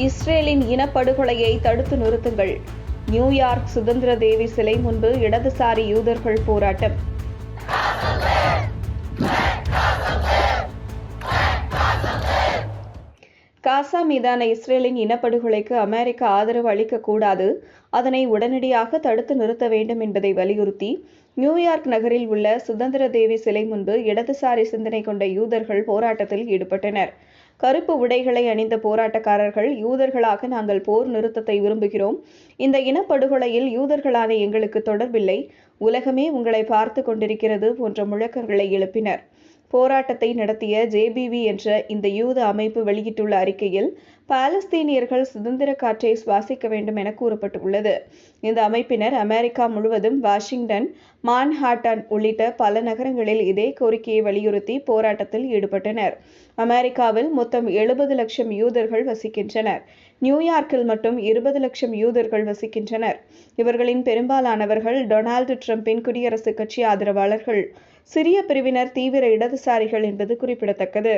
இஸ்ரேலின் இனப்படுகொலையை தடுத்து நிறுத்துங்கள். நியூயார்க் சுதந்திர தேவி சிலை முன்பு இடதுசாரி யூதர்கள் போராட்டம். காசா மீதான இஸ்ரேலின் இனப்படுகொலைக்கு அமெரிக்கா ஆதரவு அளிக்கக்கூடாது அதனை உடனடியாக தடுத்து நிறுத்த வேண்டும் என்பதை வலியுறுத்தி நியூயார்க் நகரில் உள்ள சுதந்திர தேவி சிலை முன்பு இடதுசாரி சிந்தனை கொண்ட யூதர்கள் போராட்டத்தில் ஈடுபட்டனர். கருப்பு உடைகளை அணிந்த போராட்டக்காரர்கள் யூதர்களாக நாங்கள் போர் நிறுத்தத்தை விரும்புகிறோம். இந்த இனப்படுகொலையில் யூதர்களான எங்களுக்கு தொடர்பில்லை. உலகமே உங்களை பார்த்து கொண்டிருக்கிறது போன்ற முழக்கங்களை எழுப்பினர். போராட்டத்தை நடத்திய ஜேபிவி என்ற இந்த யூத அமைப்பு வெளியிட்டுள்ள அறிக்கையில் பாலஸ்தீனியர்கள் சுதந்திர காற்றை சுவாசிக்க வேண்டும் என கூறப்பட்டுள்ளது. இந்த அமைப்பினர் அமெரிக்கா முழுவதும் வாஷிங்டன் மான்ஹாட்டன் உள்ளிட்ட பல நகரங்களில் இதே கோரிக்கையை வலியுறுத்தி போராட்டத்தில் ஈடுபட்டனர். அமெரிக்காவில் மொத்தம் எழுபது லட்சம் யூதர்கள் வசிக்கின்றனர். நியூயார்க்கில் மட்டும் இருபது லட்சம் யூதர்கள் வசிக்கின்றனர். இவர்களின் பெரும்பாலானவர்கள் டொனால்டு டிரம்பின் குடியரசுக் கட்சி ஆதரவாளர்கள். சிறிய பிரிவினர் தீவிர இடதுசாரிகள் என்பது குறிப்பிடத்தக்கது.